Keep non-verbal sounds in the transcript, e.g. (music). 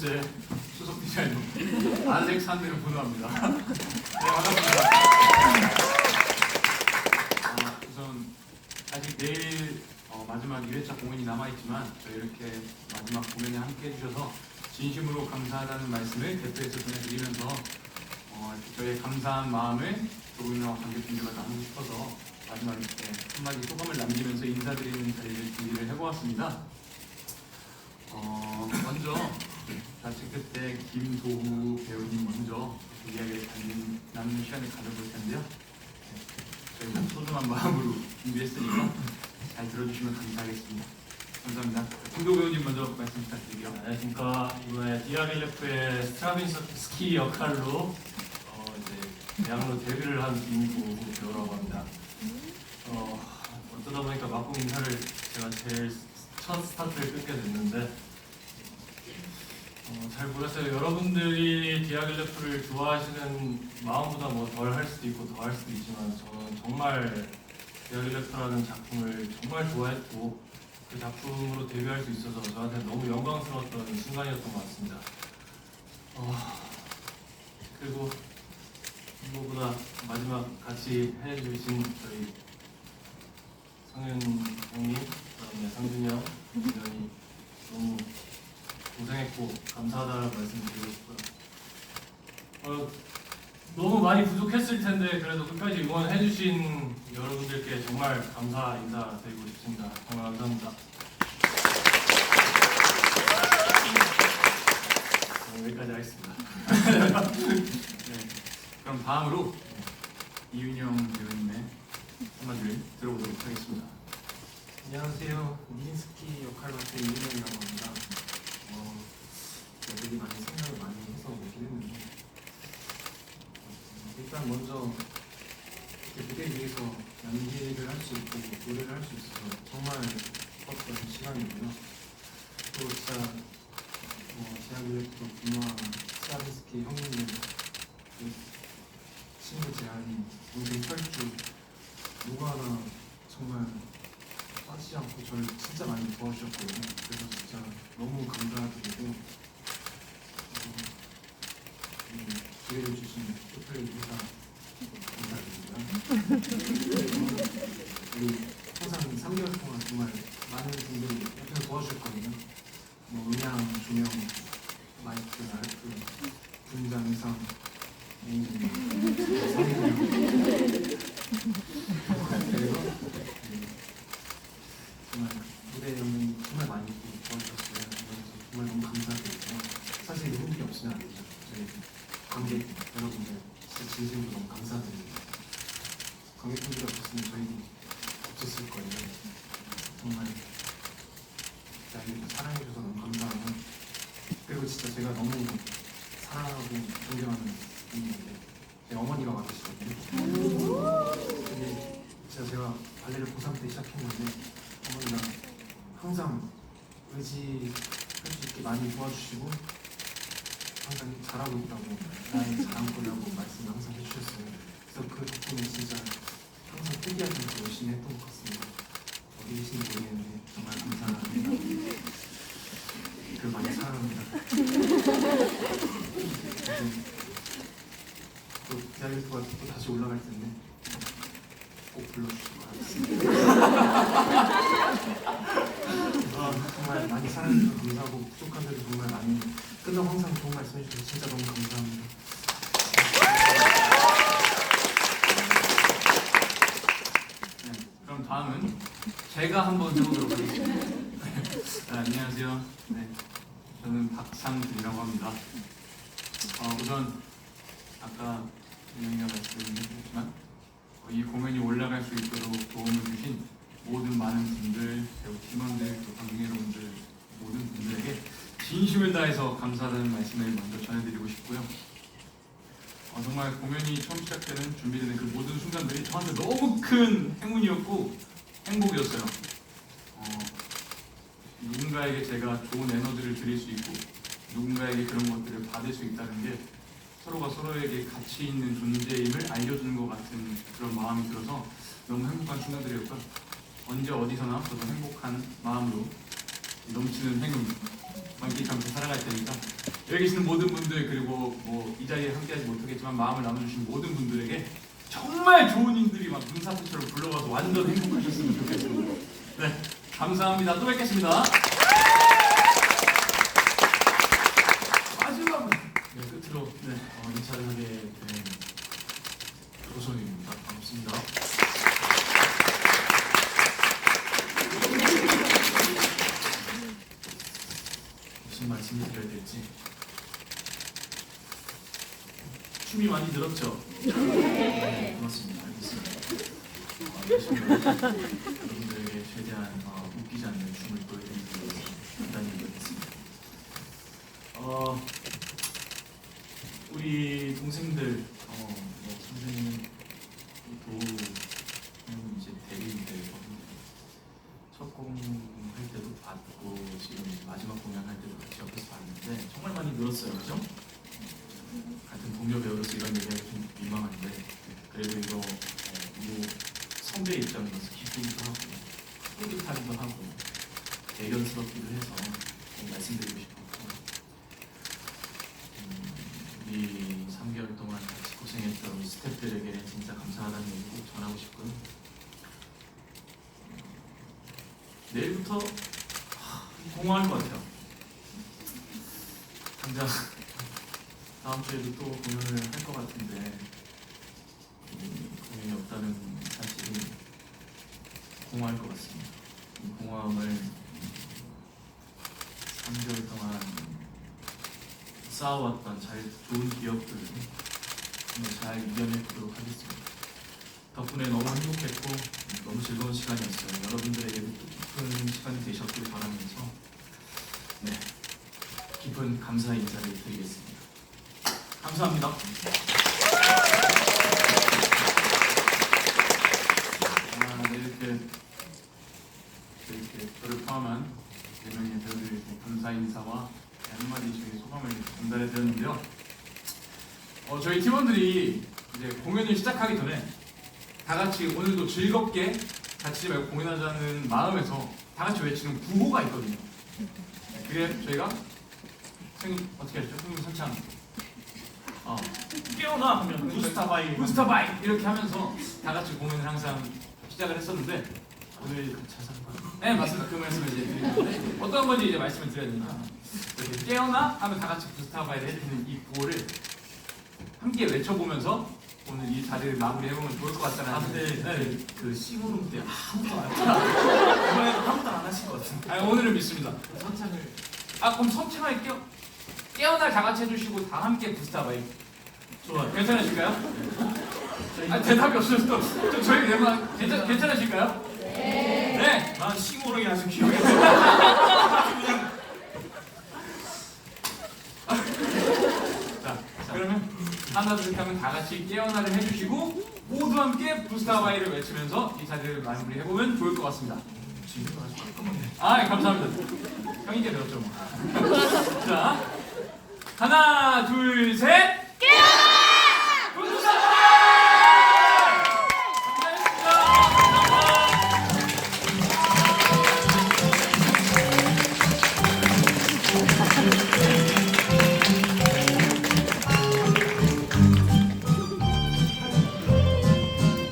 뉴스의 수석 디자이너 알렉산드르 분호합니다. 네 반갑습니다. 아, 우선 아직 내일 어, 마지막 2회차 공연이 남아있지만 저희 이렇게 마지막 공연에 함께 해주셔서 진심으로 감사하다는 말씀을 대표해서 전해드리면서 어, 저희의 감사한 마음을 조금이나마 관객분들과 나누고 싶어서 마지막 이렇게 한마디 소감을 남기면서 인사드리는 자리를 준비를 해보았습니다. 어, 먼저 자칫 그때 김도후 배우님 먼저 이야기를 나누는, 시간을 가져볼 텐데요. 네, 저희가 소중한 마음으로 준비했으니까 잘 들어주시면 감사하겠습니다. 감사합니다. 김도후 배우님 먼저 말씀 부탁드릴게요. 안녕하십니까 이번에 디아길레프의 스트라빈스키 역할로 어, 이제 대학로 데뷔를 한 김구 배우라고 합니다. 어, 어쩌다 보니까 막공 인사를 제가 제일 첫 스타트를 끊게 됐는데 어, 잘 모르겠어요. 여러분들이 디아길레프를 좋아하시는 마음보다 뭐 덜 할 수도 있고 더 할 수도 있지만 저는 정말 디아길레프라는 작품을 정말 좋아했고 그 작품으로 데뷔할 수 있어서 저한테 너무 영광스러웠던 순간이었던 것 같습니다. 어, 그리고 무엇보다 마지막 같이 해주신 저희 성현 형님, 그다음에 상준이 형, 이현이 너무 고생했고 감사하다는 말씀 드리고 싶고요. 어, 너무 많이 부족했을 텐데 그래도 끝까지 응원해주신 여러분들께 정말 감사 인사 드리고 싶습니다. 정말 감사합니다. 네, 여기까지 하겠습니다. (laughs) 네, 그럼 다음으로 이윤영 배우님의 한마디를 들어보도록 하겠습니다. 안녕하세요. 니인스키 역할 맡은 이은영이라고 합니다. 어, 되게 많이 생각을 많이 해서 오긴 했는데 어, 일단 먼저 이렇게 무대 위에서 연기를 할 수 있고 노래를 할 수 있어서 정말 기뻤던 시간이고요. 또 진짜 어, 제아블랙도 분노한 스타비스키 형님들 그 친구 제안이 동생 철주 누구 하나 정말 빠지지 않고 저를 진짜 많이 도와주셨거든요. 그래서 진짜 너무 감사드리고 어, 이 기회를 주신 쇼플레이 회사 감사드립니다. 그리고 항상 3개월 동안 정말 많은 분들이 옆에서 도와주셨거든요. 뭐 음향, 조명, 마이크, 알프, 분장, 의상, 매니저님, 성인님 그래서 네, 정말 무대 연기 정말 많이 도와주셨어요. 그래서 정말 너무 감사드리고요. 사실 이분들이 없으면 안 되죠. 저희 관객 여러분들 진짜 진심으로 너무 감사드립니다. 관객분들이 없었으면 저희도 없었을 거예요. 정말 저희를 사랑해주셔서 너무 감사하고 그리고 진짜 제가 너무 사랑하고 존경하는 분인데 제 어머니가 와 계시거든요. 근데 진짜 제가 발레를 고3 때 시작했는데 어머니가 항상 의지할 수 있게 많이 도와주시고 항상 잘하고 있다고 나의 자랑거리라고 말씀을 항상 해주셨어요. 그래서 그 덕분에 진짜 항상 포기하지 않고 열심히 했던 것 같습니다. 어디 계신지 모르겠는데 정말 감사합니다. 그 많이 사랑합니다. 이제 또 디아리스가 또 다시 올라갈 텐데 꼭 불러주시고 하겠습니다. 아, 정말 많이 사랑해주셔서 감사하고 부족한 데도 정말 많이 끝나고 항상 좋은 말씀 해주셔서 진짜 너무 감사합니다. 네, 그럼 다음은 제가 한번 해보도록 하겠습니다. 네, 안녕하세요. 네, 저는 박상준이라고 합니다. 어, 우선 아까 윤영이가 말씀드렸지만 어, 이 공연이 올라갈 수 있도록 도움을 주신 모든 많은 분들, 배우 팀원들, 또 관객 여러분들 모든 분들에게 진심을 다해서 감사하다는 말씀을 먼저 전해드리고 싶고요. 어, 정말 공연이 처음 시작되는 준비되는 그 모든 순간들이 저한테 너무 큰 행운이었고 행복이었어요. 어, 누군가에게 제가 좋은 에너지를 드릴 수 있고 누군가에게 그런 것들을 받을 수 있다는 게 서로가 서로에게 가치 있는 존재임을 알려주는 것 같은 그런 마음이 들어서 너무 행복한 순간들이었고요. 언제 어디서나 저도 행복한 마음으로 넘치는 행운 만끽하면서 살아갈 테니까 여기 계시는 모든 분들 그리고 뭐 이 자리에 함께하지 못하겠지만 마음을 나눠주신 모든 분들에게 정말 좋은 인들이 막 눈사태처럼 불러와서 완전 행복하셨으면 좋겠습니다. 네, 감사합니다. 또 뵙겠습니다. 마지막으로 네, 끝으로 네. 어, 인사를 하게 된 조성입니다. 반갑습니다. 무슨 말씀을 드려야 될지 춤이 많이 늘었죠? 네, 고맙습니다. 알겠습니다. 여러분들에게 최대한 어, 웃기지 않는 춤을 보여드리기 위해서 단단히 노력했습니다. 어, 우리 동생들, 어, 뭐 선생님, 도우는 이제 대리인데 첫 공할 때도 봤고 지금 마지막 공연 할 때도 같이 옆에서 봤는데 정말 많이 늘었어요, 그죠? 같은 동료 배우로서 이런 얘기하기 좀 민망한데 그래도 이거 어, 뭐 선배 입장에서 기쁘기도 하고 뿌듯하기도 하고 대견스럽기도 해서 좀 말씀드리고 싶었고 음, 우리 3개월 동안 같이 고생했던 우리 스태프들에게 진짜 감사하다는 얘기 꼭 전하고 싶고요. 음, 내일부터 하, 공허할 것 같아요. 당장 다음 주에도 또 공연을 할 것 같은데 음, 없다는 사실이 공허할 것 같습니다. 이 공허함을 3개월 동안 쌓아왔던 잘 좋은 기억들을 정말 잘 이겨내도록 하겠습니다. 덕분에 너무 행복했고 너무 즐거운 시간이었어요. 여러분들에게도 뜻깊은 시간이 되셨길 바라면서 네 깊은 감사 인사를 드리겠습니다. 감사합니다. 아, 네, 이렇게 이렇게 저를 포함한 네 명의 배우들의 감사 인사와 한마디 저희 소감을 전달해 드렸는데요. 어, 저희 팀원들이 이제 공연을 시작하기 전에 다 같이 오늘도 즐겁게 다치지 말고 공연하자는 마음에서 다 같이 외치는 구호가 있거든요. 네, 그게 저희가 생 어떻게 했죠? 흥 선창. 어, 깨어나 하면 부스타바이 부스타바이 이렇게 하면서 다 같이 공연을 항상 시작을 했었는데 오늘 자산과 네 맞습니다 그 말씀을 이제 드리는데 어떤 건지 이제 말씀을 드려야 되니까 이렇게 깨어나 하면 다 같이 부스타바이를 해드리는 이 구호를 함께 외쳐보면서 오늘 이 자리를 마무리해보면 좋을 것 같다는 아 근데 네. 그, 그 시무름 때 아무도 안 이번에도 아무도 안 하신 것 같은데 아니 오늘은 믿습니다 선창을 아 그럼 성창하게 깨어 깨어날 다 같이 해주시고 다 함께 부스타바이 좋아요. 괜찮으실까요? 아 대답이 없어서 좀 저희 내만 괜찮 괜찮으실까요? 네. 네. 난 시무름이 아주 기억이 안 나. 그냥 자, 그러면 하나 둘셋 하면 다 같이 깨어나를 해주시고 모두 함께 부스타바이를 외치면서 이 자리를 마무리해보면 좋을 것 같습니다. 아, 감사합니다. 형님께 들었죠. 뭐. 자, 하나, 둘, 셋.